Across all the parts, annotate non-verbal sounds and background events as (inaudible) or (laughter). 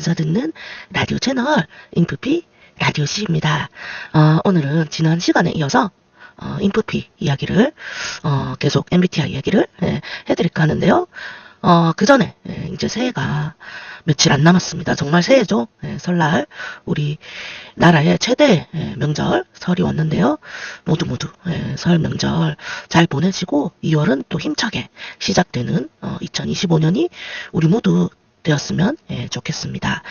보면서 듣는 라디오 채널 인프피 라디오 씨입니다. 어, 오늘은 지난 시간에 이어서 어, 인프피 이야기를 어, 계속 MBTI 이야기를 예, 해드릴까 하는데요. 어, 그 전에 예, 이제 새해가 며칠 안 남았습니다. 정말 새해죠. 예, 설날 우리 나라의 최대 예, 명절 설이 왔는데요. 모두 모두 예, 설 명절 잘 보내시고 2월은 또 힘차게 시작되는 어, 2025년이 우리 모두 되었으면 예, 좋겠습니다.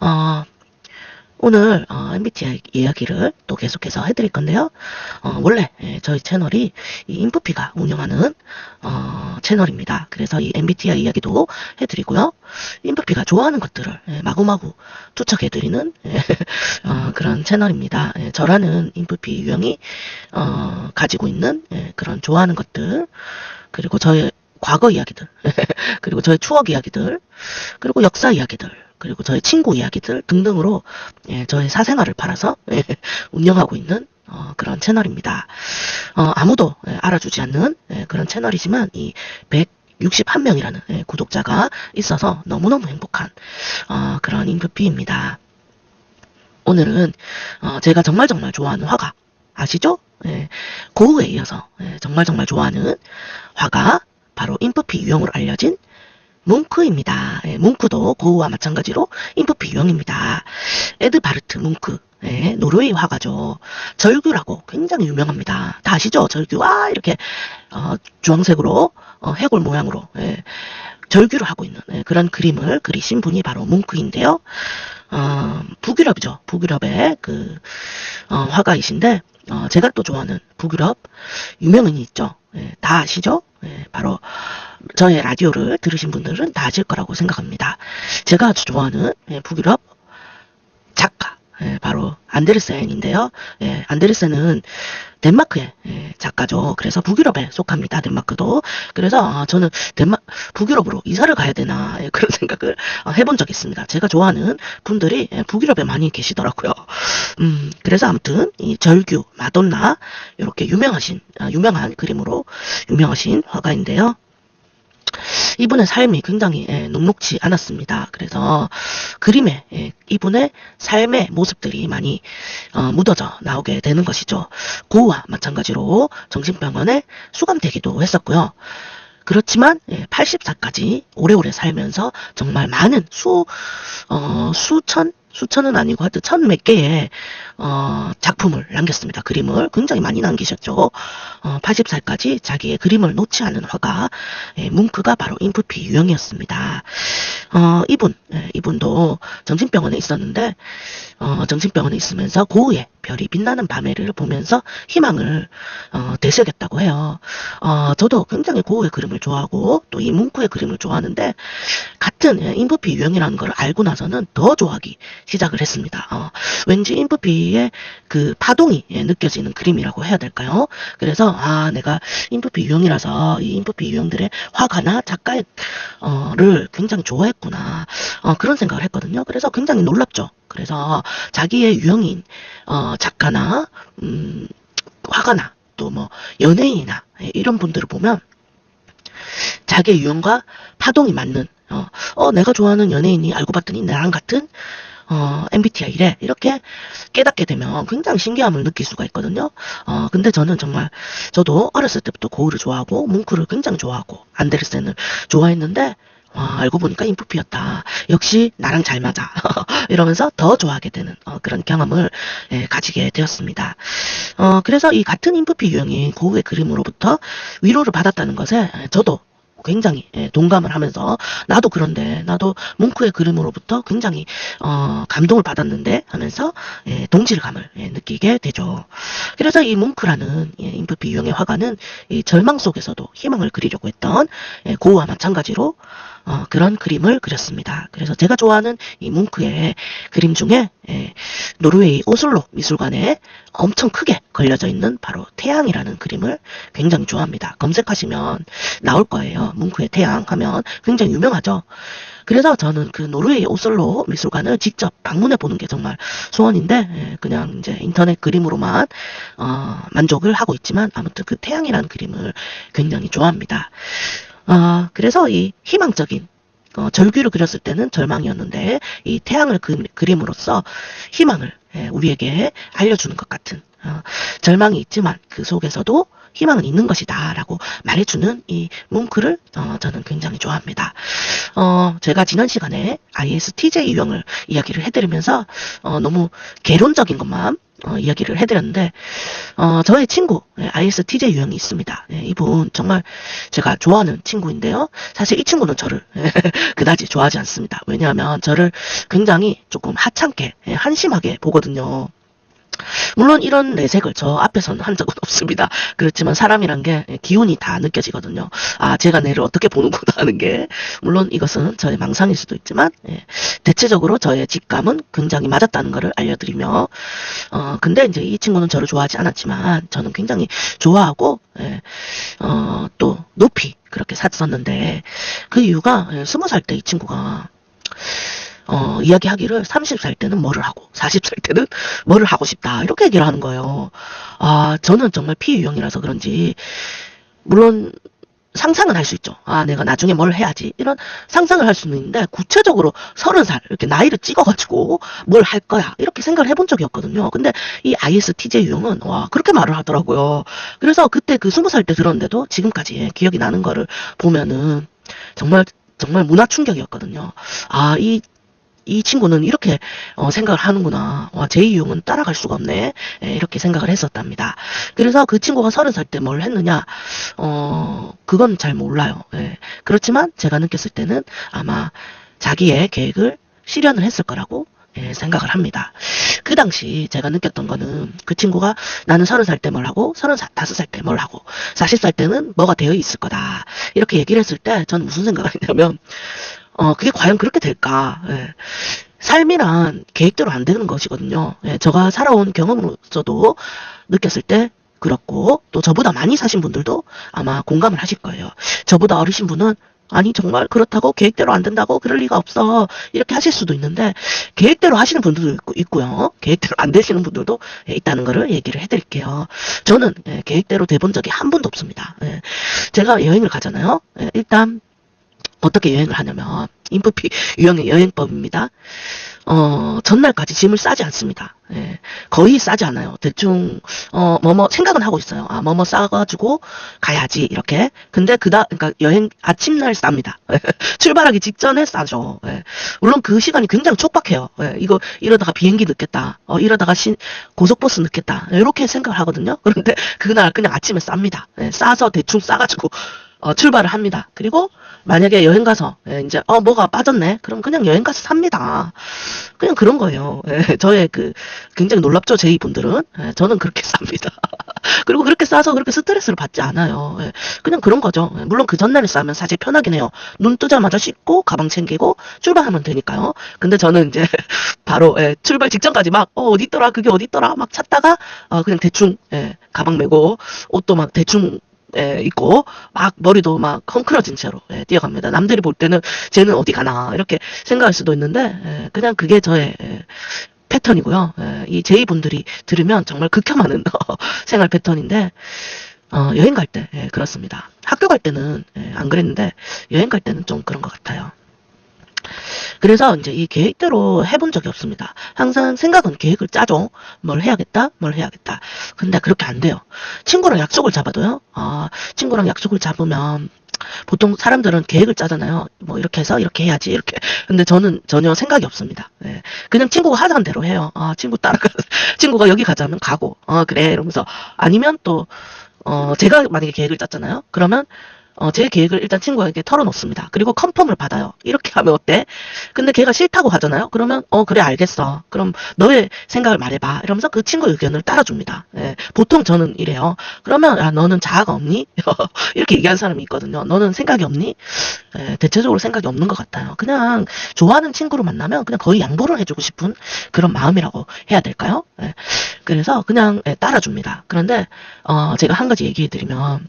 어, 오늘 어, MBTI 이야기를 또 계속해서 해드릴 건데요. 어, 원래 예, 저희 채널이 이 인프피가 운영하는 어, 채널입니다. 그래서 이 MBTI 이야기도 해드리고요. 인프피가 좋아하는 것들을 예, 마구마구 투척해드리는 예, (laughs) 어, 그런 채널입니다. 예, 저라는 인프피 유형이 어, 가지고 있는 예, 그런 좋아하는 것들 그리고 저의 과거 이야기들 (laughs) 그리고 저의 추억 이야기들 그리고 역사 이야기들 그리고 저의 친구 이야기들 등등으로 예, 저의 사생활을 팔아서 예, (laughs) 운영하고 있는 어, 그런 채널입니다. 어, 아무도 예, 알아주지 않는 예, 그런 채널이지만 이 161명이라는 예, 구독자가 있어서 너무너무 행복한 어, 그런 인프피입니다. 오늘은 어, 제가 정말 정말 좋아하는 화가 아시죠? 예, 고흐에 이어서 예, 정말 정말 좋아하는 화가 바로 인프피 유형으로 알려진 뭉크입니다. 예, 뭉크도 고흐와 마찬가지로 인프피 유형입니다. 에드바르트 뭉크. 예, 노르웨이 화가죠. 절규라고 굉장히 유명합니다. 다 아시죠? 절규. 아, 이렇게, 어, 주황색으로, 어, 해골 모양으로, 예, 절규를 하고 있는 예, 그런 그림을 그리신 분이 바로 뭉크인데요. 어, 북유럽이죠. 북유럽의 그, 어, 화가이신데, 어, 제가 또 좋아하는 북유럽 유명인이 있죠. 예, 다 아시죠? 예, 바로 저의 라디오를 들으신 분들은 다 아실 거라고 생각합니다. 제가 아주 좋아하는 예, 북유럽 예, 바로 안데르센인데요. 예, 안데르센은 덴마크의 예, 작가죠. 그래서 북유럽에 속합니다. 덴마크도. 그래서 아, 저는 덴마 북유럽으로 이사를 가야 되나 예, (laughs) 그런 생각을 어, 해본 적이 있습니다. 제가 좋아하는 분들이 예, 북유럽에 많이 계시더라고요. 음, 그래서 아무튼 이 절규, 마돈나 이렇게 유명하신 아, 유명한 그림으로 유명하신 화가인데요. 이분의 삶이 굉장히 예, 녹록지 않았습니다. 그래서 그림에 예, 이분의 삶의 모습들이 많이 어, 묻어져 나오게 되는 것이죠. 고우와 마찬가지로 정신병원에 수감되기도 했었고요. 그렇지만 예, 84까지 오래오래 살면서 정말 많은 수 어, 수천 수천은 아니고 하여튼 천 몇 개의 어, 작품을 남겼습니다. 그림을 굉장히 많이 남기셨죠. 어, 80살까지 자기의 그림을 놓지 않은 화가 예, 뭉크가 바로 인프피 유형이었습니다. 어, 이분 예, 이분도 정신병원에 있었는데 어, 정신병원에 있으면서 고흐의 별이 빛나는 밤에를 보면서 희망을 어, 되새겼다고 해요. 어, 저도 굉장히 고흐의 그림을 좋아하고 또 이 뭉크의 그림을 좋아하는데 같은 예, 인프피 유형이라는 걸 알고 나서는 더 좋아하기 시작을 했습니다. 어, 왠지 인프피의 그 파동이 예, 느껴지는 그림이라고 해야 될까요? 그래서 아 내가 인프피 유형이라서 이 인프피 유형들의 화가나 작가를 굉장히 좋아했구나 어, 그런 생각을 했거든요. 그래서 굉장히 놀랍죠. 그래서 자기의 유형인 어, 작가나 음, 화가나 또 뭐 연예인이나 예, 이런 분들을 보면 자기의 유형과 파동이 맞는 어, 어 내가 좋아하는 연예인이 알고 봤더니 나랑 같은 어, MBTI래 이렇게 깨닫게 되면 굉장히 신기함을 느낄 수가 있거든요. 어, 근데 저는 정말 저도 어렸을 때부터 고흐를 좋아하고 뭉크를 굉장히 좋아하고 안데르센을 좋아했는데 와, 알고 보니까 인프피였다. 역시 나랑 잘 맞아. (laughs) 이러면서 더 좋아하게 되는 어, 그런 경험을 예, 가지게 되었습니다. 어, 그래서 이 같은 인프피 유형인 고흐의 그림으로부터 위로를 받았다는 것에 저도 굉장히 예, 동감을 하면서 나도 그런데 나도 뭉크의 그림으로부터 굉장히 어, 감동을 받았는데 하면서 예, 동질감을 예, 느끼게 되죠. 그래서 이 뭉크라는 예, 인프피 유형의 화가는 이 절망 속에서도 희망을 그리려고 했던 예, 고흐와 마찬가지로 어, 그런 그림을 그렸습니다. 그래서 제가 좋아하는 이 뭉크의 그림 중에 예, 노르웨이 오슬로 미술관에 엄청 크게 걸려져 있는 바로 태양이라는 그림을 굉장히 좋아합니다. 검색하시면 나올 거예요. 뭉크의 태양 하면 굉장히 유명하죠. 그래서 저는 그 노르웨이 오슬로 미술관을 직접 방문해 보는 게 정말 소원인데 예, 그냥 이제 인터넷 그림으로만 어, 만족을 하고 있지만 아무튼 그 태양이라는 그림을 굉장히 좋아합니다. 어, 그래서 이 희망적인 어, 절규를 그렸을 때는 절망이었는데 이 태양을 그, 그림으로써 희망을 예, 우리에게 알려주는 것 같은 어, 절망이 있지만 그 속에서도 희망은 있는 것이다 라고 말해주는 이 뭉크를 어, 저는 굉장히 좋아합니다. 어, 제가 지난 시간에 ISTJ 유형을 이야기를 해드리면서 어, 너무 개론적인 것만 어, 이야기를 해드렸는데 어, 저의 친구 예, ISTJ 유형이 있습니다. 예, 이분 정말 제가 좋아하는 친구인데요. 사실 이 친구는 저를 (laughs) 그다지 좋아하지 않습니다. 왜냐하면 저를 굉장히 조금 하찮게 예, 한심하게 보거든요. 물론 이런 내색을 저 앞에서는 한 적은 없습니다. 그렇지만 사람이란 게 기운이 다 느껴지거든요. 아, 제가 내를 어떻게 보는구나 하는 게. 물론 이것은 저의 망상일 수도 있지만, 예, 대체적으로 저의 직감은 굉장히 맞았다는 것을 알려드리며, 어, 근데 이제 이 친구는 저를 좋아하지 않았지만, 저는 굉장히 좋아하고, 예, 어, 또 높이 그렇게 샀었는데, 그 이유가, 예, 스무 살 때 이 친구가, 어, 이야기하기를 30살 때는 뭐를 하고 40살 때는 뭐를 하고 싶다 이렇게 얘기를 하는 거예요. 아 저는 정말 피유형이라서 그런지 물론 상상은 할 수 있죠. 아 내가 나중에 뭘 해야지 이런 상상을 할 수는 있는데 구체적으로 30살 이렇게 나이를 찍어가지고 뭘 할 거야 이렇게 생각을 해본 적이 없거든요. 근데 이 ISTJ 유형은 와 그렇게 말을 하더라고요. 그래서 그때 그 20살 때 들었는데도 지금까지 기억이 나는 거를 보면은 정말 정말 문화 충격이었거든요. 아, 이, 이 친구는 이렇게 어, 생각을 하는구나. 와, 제 이용은 따라갈 수가 없네. 예, 이렇게 생각을 했었답니다. 그래서 그 친구가 서른 살 때 뭘 했느냐, 어, 그건 잘 몰라요. 예. 그렇지만 제가 느꼈을 때는 아마 자기의 계획을 실현을 했을 거라고 예, 생각을 합니다. 그 당시 제가 느꼈던 거는 그 친구가 나는 서른 살 때 뭘 하고 서른 다섯 살 때 뭘 하고 사십 살 때는 뭐가 되어 있을 거다. 이렇게 얘기를 했을 때 저는 무슨 생각을 했냐면 어 그게 과연 그렇게 될까? 예. 삶이란 계획대로 안 되는 것이거든요. 예, 제가 살아온 경험으로서도 느꼈을 때 그렇고 또 저보다 많이 사신 분들도 아마 공감을 하실 거예요. 저보다 어리신 분은 아니 정말 그렇다고 계획대로 안 된다고 그럴 리가 없어 이렇게 하실 수도 있는데 계획대로 하시는 분들도 있고, 있고요 계획대로 안 되시는 분들도 예, 있다는 거를 얘기를 해드릴게요 저는 예, 계획대로 돼본 적이 한 번도 없습니다 예, 제가 여행을 가잖아요 예, 일단 어떻게 여행을 하냐면 인프피 유형의 여행법입니다. 어, 전날까지 짐을 싸지 않습니다. 예, 거의 싸지 않아요. 대충, 어, 뭐뭐 생각은 하고 있어요. 아, 뭐뭐 싸가지고 가야지, 이렇게. 근데 그다, 그니까 여행 아침날 쌉니다. (laughs) 출발하기 직전에 싸죠. 예. 물론 그 시간이 굉장히 촉박해요. 예, 이거, 이러다가 비행기 늦겠다. 어, 이러다가 신, 고속버스 늦겠다. 이렇게 생각을 하거든요. 그런데 그날 그냥 아침에 쌉니다. 예, 싸서 대충 싸가지고, 어, 출발을 합니다. 그리고 만약에 여행 가서 예, 이제 어 뭐가 빠졌네. 그럼 그냥 여행 가서 삽니다. 그냥 그런 거예요. 예, 저의 그 굉장히 놀랍죠 제이 분들은 예, 저는 그렇게 (laughs) 쌉니다. 그리고 그렇게 싸서 그렇게 스트레스를 받지 않아요. 예, 그냥 그런 거죠. 예, 물론 그 전날에 싸면 사실 편하긴 해요. 눈 뜨자마자 씻고 가방 챙기고 출발하면 되니까요. 근데 저는 이제 (laughs) 바로 예, 출발 직전까지 막 어, 어디 있더라 그게 어디 있더라 막 찾다가 어, 그냥 대충 예, 가방 메고 옷도 막 대충 예, 있고 막 머리도 막 헝클어진 채로 예, 뛰어갑니다. 남들이 볼 때는 쟤는 어디 가나 이렇게 생각할 수도 있는데 예, 그냥 그게 저의 예, 패턴이고요. 예, 이 제이 분들이 들으면 정말 극혐하는 (laughs) 생활 패턴인데 어, 여행 갈 때 예, 그렇습니다. 학교 갈 때는 예, 안 그랬는데 여행 갈 때는 좀 그런 것 같아요. 그래서 이제 이 계획대로 해본 적이 없습니다. 항상 생각은 계획을 짜죠. 뭘 해야겠다, 뭘 해야겠다. 근데 그렇게 안 돼요. 친구랑 약속을 잡아도요. 아, 친구랑 약속을 잡으면 보통 사람들은 계획을 짜잖아요. 뭐 이렇게 해서 이렇게 해야지 이렇게. 근데 저는 전혀 생각이 없습니다. 예. 그냥 친구가 하자는 대로 해요. 아, 친구 따라가 (laughs) 친구가 여기 가자면 가고. 어, 그래 이러면서 아니면 또 어, 제가 만약에 계획을 짰잖아요. 그러면 어, 제 계획을 일단 친구에게 털어놓습니다. 그리고 컨펌을 받아요. 이렇게 하면 어때? 근데 걔가 싫다고 하잖아요. 그러면 어 그래 알겠어. 그럼 너의 생각을 말해봐. 이러면서 그 친구 의견을 따라줍니다. 예, 보통 저는 이래요. 그러면 야 너는 자아가 없니? (laughs) 이렇게 얘기하는 사람이 있거든요. 너는 생각이 없니? 예, 대체적으로 생각이 없는 것 같아요. 그냥 좋아하는 친구를 만나면 그냥 거의 양보를 해주고 싶은 그런 마음이라고 해야 될까요? 예, 그래서 그냥 예, 따라줍니다. 그런데 어, 제가 한 가지 얘기해드리면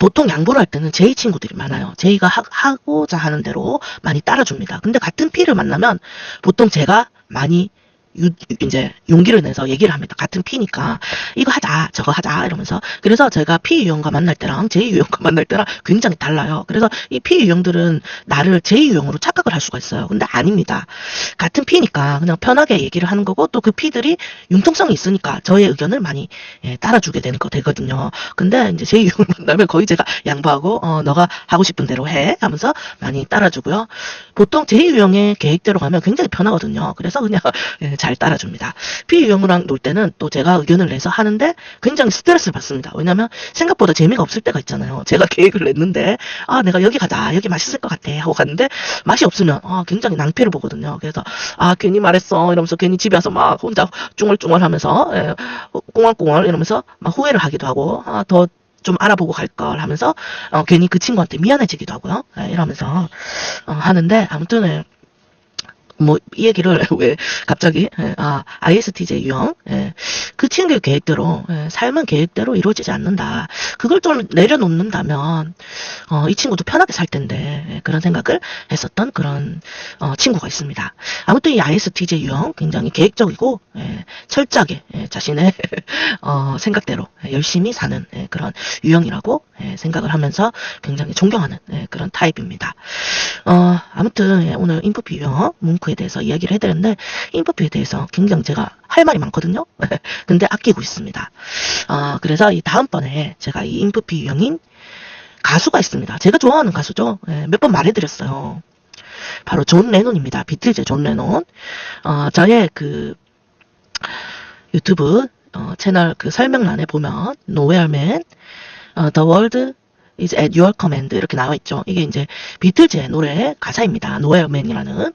보통 양보를 할 때는 제이 친구들이 많아요. 제이가 하, 고자 하는 대로 많이 따라줍니다. 근데 같은 피를 만나면 보통 제가 많이 유- 이제 용기를 내서 얘기를 합니다. 같은 P니까 이거 하자, 저거 하자 이러면서 그래서 제가 P 유형과 만날 때랑 J 유형과 (laughs) 만날 때랑 굉장히 달라요. 그래서 이 P 유형들은 나를 J 유형으로 착각을 할 수가 있어요. 근데 아닙니다. 같은 P니까 그냥 편하게 얘기를 하는 거고 또그 P들이 융통성이 있으니까 저의 의견을 많이 예, 따라주게 되는 거 되거든요. 근데 이제 J 유형을 (laughs) 만나면 거의 제가 양보하고 어 너가 하고 싶은 대로 해 하면서 많이 따라주고요. 보통 J 유형의 계획대로 가면 굉장히 편하거든요. 그래서 그냥 (laughs) 예, 잘 따라줍니다. P 유형이랑 놀 때는 또 제가 의견을 내서 하는데 굉장히 스트레스를 받습니다. 왜냐면 생각보다 재미가 없을 때가 있잖아요. 제가 (laughs) 계획을 냈는데 아 내가 여기 가자 여기 맛있을 것 같아 하고 갔는데 맛이 없으면 아 굉장히 낭패를 보거든요. 그래서 아 괜히 말했어 이러면서 괜히 집에 와서 막 혼자 쭝얼쭝얼하면서 예, 꽁얼꽁얼 이러면서 막 후회를 하기도 하고 아, 더 좀 알아보고 갈 걸 하면서 어, 괜히 그 친구한테 미안해지기도 하고요. 예, 이러면서 어, 하는데 아무튼 예, 뭐, 이 얘기를 (laughs) 왜 갑자기, 예, 아, ISTJ 유형, 예, 그 친구의 계획대로, 예, 삶은 계획대로 이루어지지 않는다. 그걸 좀 내려놓는다면, 어, 이 친구도 편하게 살 텐데, 예, 그런 생각을 했었던 그런, 어, 친구가 있습니다. 아무튼 이 ISTJ 유형 굉장히 계획적이고, 예, 철저하게, 예, 자신의, (laughs) 어, 생각대로 예, 열심히 사는 예, 그런 유형이라고 예, 생각을 하면서 굉장히 존경하는 예, 그런 타입입니다. 어, 아무튼 예, 오늘 인프피 유형 뭉크 에 대해서 이야기를 해드렸는데 인프피에 대해서 굉장히 제가 할 말이 많거든요. (laughs) 근데 아끼고 있습니다. 어, 그래서 이 다음번에 제가 이 인프피 유형인 가수가 있습니다. 제가 좋아하는 가수죠. 예, 몇번 말해드렸어요. 바로 존 레논입니다. 비틀즈 존 레논. 어, 저의 그 유튜브 어, 채널 그 설명란에 보면 Man, 어, The World is at your command 이렇게 나와 있죠. 이게 이제 비틀즈의 노래 가사입니다. Man이라는.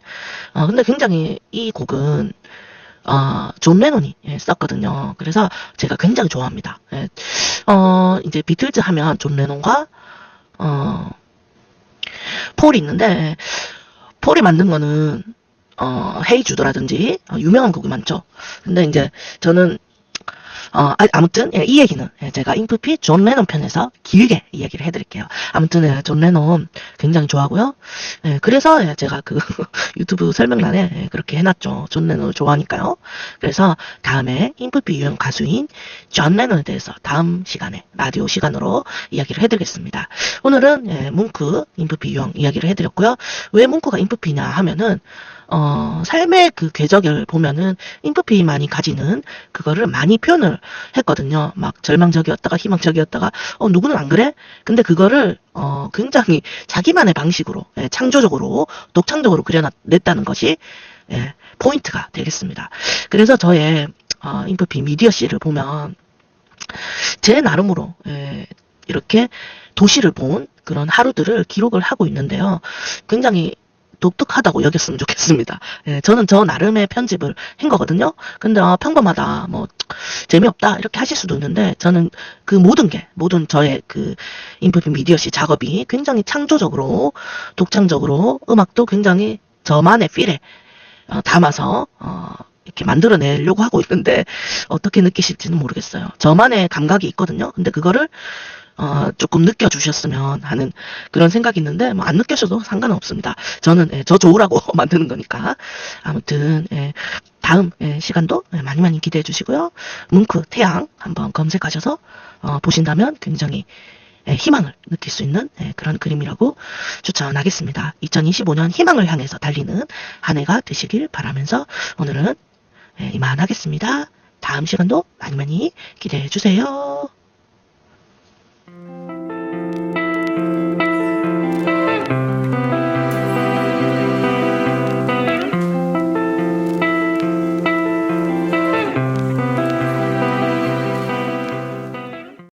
어, 근데 굉장히 이 곡은 어, 존 레논이 예, 썼거든요. 그래서 제가 굉장히 좋아합니다. 예. 어, 이제 비틀즈 하면 존 레논과 어, 폴이 있는데 폴이 만든 거는 어, 헤이 주도라든지 어, 유명한 곡이 많죠. 근데 이제 저는 어, 아, 아무튼 예, 이 얘기는 예, 제가 인프피 존 레논 편에서 길게 이야기를 해드릴게요. 아무튼 예, 존 레논 굉장히 좋아하고요. 예, 그래서 예, 제가 그 (laughs) 유튜브 설명란에 예, 그렇게 해놨죠. 존 레논을 좋아하니까요. 그래서 다음에 인프피 유형 가수인 존 레논에 대해서 다음 시간에 라디오 시간으로 이야기를 해드리겠습니다. 오늘은 예, 뭉크 인프피 유형 이야기를 해드렸고요. 왜 뭉크가 인프피냐 하면은 어, 삶의 그 궤적을 보면은 인프피만이 가지는 그거를 많이 표현을 했거든요. 막 절망적이었다가 희망적이었다가 어 누구는 안 그래? 근데 그거를 어 굉장히 자기만의 방식으로 예, 창조적으로 독창적으로 그려냈다는 것이 예, 포인트가 되겠습니다. 그래서 저의 어, 인프피 미디어 씨를 보면 제 나름으로 예, 이렇게 도시를 본 그런 하루들을 기록을 하고 있는데요. 굉장히 독특하다고 여겼으면 좋겠습니다. 예, 저는 저 나름의 편집을 한 거거든요. 근데 아, 평범하다, 뭐 재미없다 이렇게 하실 수도 있는데 저는 그 모든 게 모든 저의 그 인프피 미디어 시 작업이 굉장히 창조적으로 독창적으로 음악도 굉장히 저만의 필에 어, 담아서 어, 이렇게 만들어내려고 하고 있는데 어떻게 느끼실지는 모르겠어요. 저만의 감각이 있거든요. 근데 그거를 어, 조금 느껴주셨으면 하는 그런 생각이 있는데, 뭐, 안 느껴셔도 상관은 없습니다. 저는, 예, 저 좋으라고 (laughs) 만드는 거니까. 아무튼, 예, 다음, 예, 시간도 예, 많이 많이 기대해 주시고요. 뭉크, 태양 한번 검색하셔서, 어, 보신다면 굉장히, 예, 희망을 느낄 수 있는 예, 그런 그림이라고 추천하겠습니다. 2025년 희망을 향해서 달리는 한 해가 되시길 바라면서 오늘은 예, 이만하겠습니다. 다음 시간도 많이 많이 기대해 주세요.